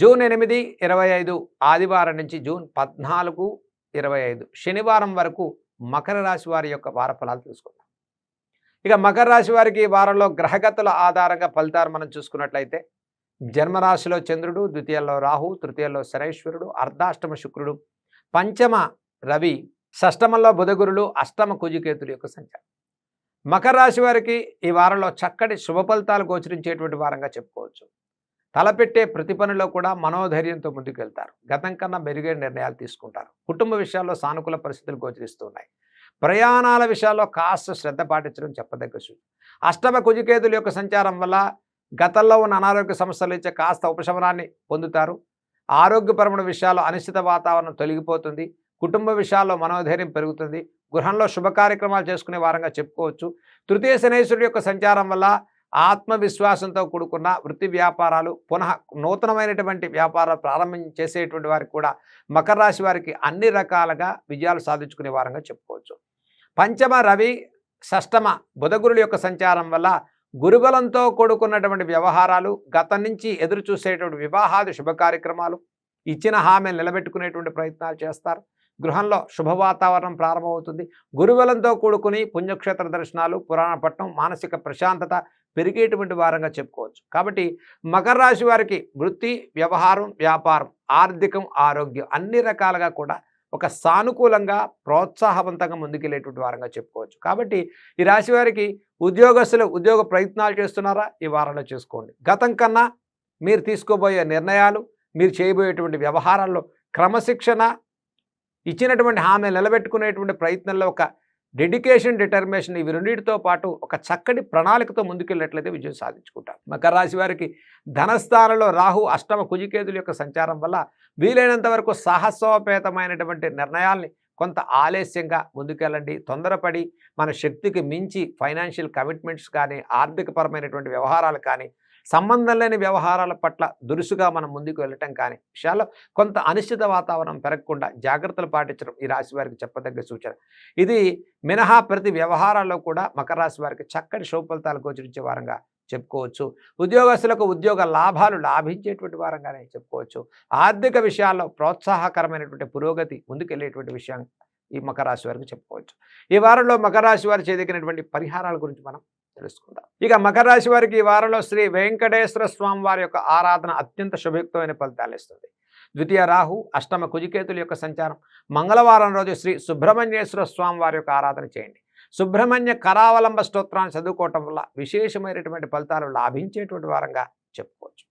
June ఎనిమిది ఇరవై ఐదు ఆదివారం నుంచి జూన్ పద్నాలుగు ఇరవై ఐదు. శనివారం వరకు మకర రాశి వారి యొక్క వార ఫలాలు చూసుకుందాం. ఇక మకర రాశి వారికి ఈ వారంలో గ్రహగతుల ఆధారంగా ఫలితాలు మనం చూసుకున్నట్లయితే జన్మరాశిలో చంద్రుడు ద్వితీయంలో రాహు తృతీయంలో శరేశ్వరుడు అర్ధాష్టమ శుక్రుడు పంచమ రవి షష్టమంలో బుధగురులు అష్టమ కుజికేతులు యొక్క సంచారం. మకర రాశి వారికి ఈ వారంలో చక్కటి శుభ ఫలితాలు గోచరించేటువంటి వారంగా చెప్పుకోవచ్చు. తలపెట్టే ప్రతి పనిలో కూడా మనోధైర్యంతో ముందుకెళ్తారు. గతం కన్నా మెరుగైన నిర్ణయాలు తీసుకుంటారు. కుటుంబ విషయాల్లో సానుకూల పరిస్థితులు గోచరిస్తున్నాయి. ప్రయాణాల విషయాల్లో కాస్త శ్రద్ధ పాటించడం చెప్పదగ్గ సూచన. అష్టమ కుజికేతుల యొక్క సంచారం వల్ల గతంలో ఉన్న అనారోగ్య సమస్యలు ఇచ్చే కాస్త ఉపశమనాన్ని పొందుతారు. ఆరోగ్యపరమైన విషయాల్లో అనిశ్చిత వాతావరణం తొలగిపోతుంది. కుటుంబ విషయాల్లో మనోధైర్యం పెరుగుతుంది. గృహంలో శుభ కార్యక్రమాలు చేసుకునే వారంగా చెప్పుకోవచ్చు. తృతీయ శనేశ్వరుడు యొక్క సంచారం వల్ల ఆత్మవిశ్వాసంతో కూడుకున్న వృత్తి వ్యాపారాలు పునః నూతనమైనటువంటి వ్యాపారాలు ప్రారంభం చేసేటువంటి వారికి కూడా మకర రాశి వారికి అన్ని రకాలుగా విజయాలు సాధించుకునే వారంగా చెప్పుకోవచ్చు. పంచమ రవి షష్టమ బుధగురుల యొక్క సంచారం వల్ల గురుబలంతో కూడుకున్నటువంటి వ్యవహారాలు గతం నుంచి ఎదురు చూసేటువంటి వివాహాది శుభ కార్యక్రమాలు ఇచ్చిన హామీలు నిలబెట్టుకునేటువంటి ప్రయత్నాలు చేస్తారు. గృహంలో శుభ వాతావరణం ప్రారంభమవుతుంది. గురుబలంతో కూడుకుని పుణ్యక్షేత్ర దర్శనాలు పురాణ పట్టణం మానసిక ప్రశాంతత పెరిగేటువంటి వారంగా చెప్పుకోవచ్చు. కాబట్టి మకర రాశి వారికి వృత్తి వ్యవహారం వ్యాపారం ఆర్థికం ఆరోగ్యం అన్ని రకాలుగా కూడా ఒక సానుకూలంగా ప్రోత్సాహవంతంగా ముందుకెళ్ళేటువంటి వారంగా చెప్పుకోవచ్చు. కాబట్టి ఈ రాశి వారికి ఉద్యోగస్తులు ఉద్యోగ ప్రయత్నాలు చేస్తున్నారా? ఈ వారంలో చేసుకోండి. గతం కన్నా మీరు తీసుకోబోయే నిర్ణయాలు మీరు చేయబోయేటువంటి వ్యవహారాల్లో క్రమశిక్షణ ఇచ్చినటువంటి హామీ నిలబెట్టుకునేటువంటి ప్రయత్నంలో ఒక డెడికేషన్ డిటర్మినేషన్ ఇవి రెండింటితో పాటు ఒక చక్కటి ప్రణాళికతో ముందుకెళ్ళినట్లయితే విజయం సాధించుకుంటారు. మకర రాశి వారికి ధనస్థానంలో రాహు అష్టమ కుజికేతుల యొక్క సంచారం వల్ల వీలైనంత వరకు సాహసోపేతమైనటువంటి నిర్ణయాల్ని కొంత ఆలస్యంగా ముందుకెళ్ళండి. తొందరపడి మన శక్తికి మించి ఫైనాన్షియల్ కమిట్మెంట్స్ కానీ ఆర్థికపరమైనటువంటి వ్యవహారాలు కానీ సంబంధం లేని వ్యవహారాల పట్ల దురుసుగా మనం ముందుకు వెళ్ళటం కానీ విషయాల్లో కొంత అనిశ్చిత వాతావరణం పెరగకుండా జాగ్రత్తలు పాటించడం ఈ రాశి వారికి చెప్పదగ్గ సూచన. ఇది మినహా ప్రతి వ్యవహారాల్లో కూడా మకర రాశి వారికి చక్కటి శుభఫలితాలు గోచరించే వారంగా చెప్పుకోవచ్చు. ఉద్యోగస్తులకు ఉద్యోగ లాభాలు లాభించేటువంటి వారంగానే చెప్పుకోవచ్చు. ఆర్థిక విషయాల్లో ప్రోత్సాహకరమైనటువంటి పురోగతి ముందుకెళ్ళేటువంటి విషయం ఈ మకర రాశి వారికి చెప్పుకోవచ్చు. ఈ వారంలో మకర రాశి వారు చేదగినటువంటి పరిహారాల గురించి మనం తెలుసుకుందాం. ఇక మకర రాశి వారికి ఈ వారంలో శ్రీ వెంకటేశ్వర స్వామి వారి యొక్క ఆరాధన అత్యంత శుభయుక్తమైన ఫలితాలు ఇస్తుంది. ద్వితీయ రాహు అష్టమ కుజికేతుల యొక్క సంచారం. మంగళవారం రోజు శ్రీ సుబ్రహ్మణ్యేశ్వర స్వామి వారి యొక్క ఆరాధన చేయండి. సుబ్రహ్మణ్య కరావలంబ స్తోత్రాన్ని చదువుకోవటం వల్ల విశేషమైనటువంటి ఫలితాలు లాభించేటువంటి వారంగా చెప్పుకోవచ్చు.